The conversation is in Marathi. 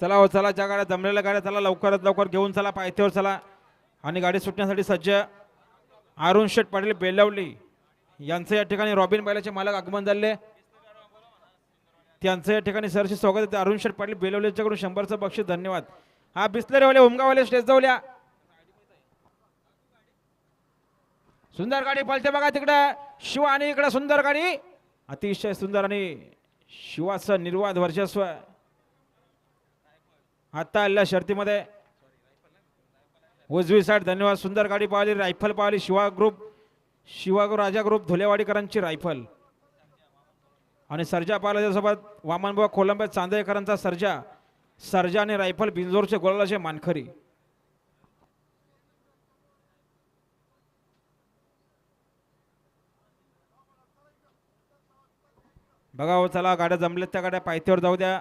चला हो चला ज्या गाड्या जमलेल्या गाड्या चला लवकरात लवकर घेऊन चला पायथ्यावर चला. आणि गाडी सुटण्यासाठी सज्ज अरुण शेठ पाटील बेलवली यांचं या ठिकाणी रॉबिन बैलाचे मालक आगमन झाले. त्यांचं या ठिकाणी सरशी स्वागत आहे. अरुण शेठ पाटील बेलवलीच्याकडून शंभरचं बक्षीस धन्यवाद. हा बिस्लरेवाले उमगावाले स्टेज जाऊल्या सुंदर गाडी पळते बघा तिकडं. शिव आणि इकडं सुंदर गाडी. अतिशय सुंदर आणि शिवाचं निर्वाद वर्चस्व. आत्ता आलेल्या शर्तीमध्ये उजवी साईड धन्यवाद. सुंदर गाडी पाहिली रायफल पाहिली शिवा ग्रुप शिवा राजा ग्रुप धुलेवाडीकरांची रायफल. आणि सर्जा पाहिला त्यासोबत वामनबुवा कोलंबे चांदेकरांचा सर्जा. सर्जा आणि रायफल बिंजोरचे गोलाचे मानखरी बघा हो चला गाड्या जमल्यात त्या गाड्या पायथ्यावर जाऊ द्या.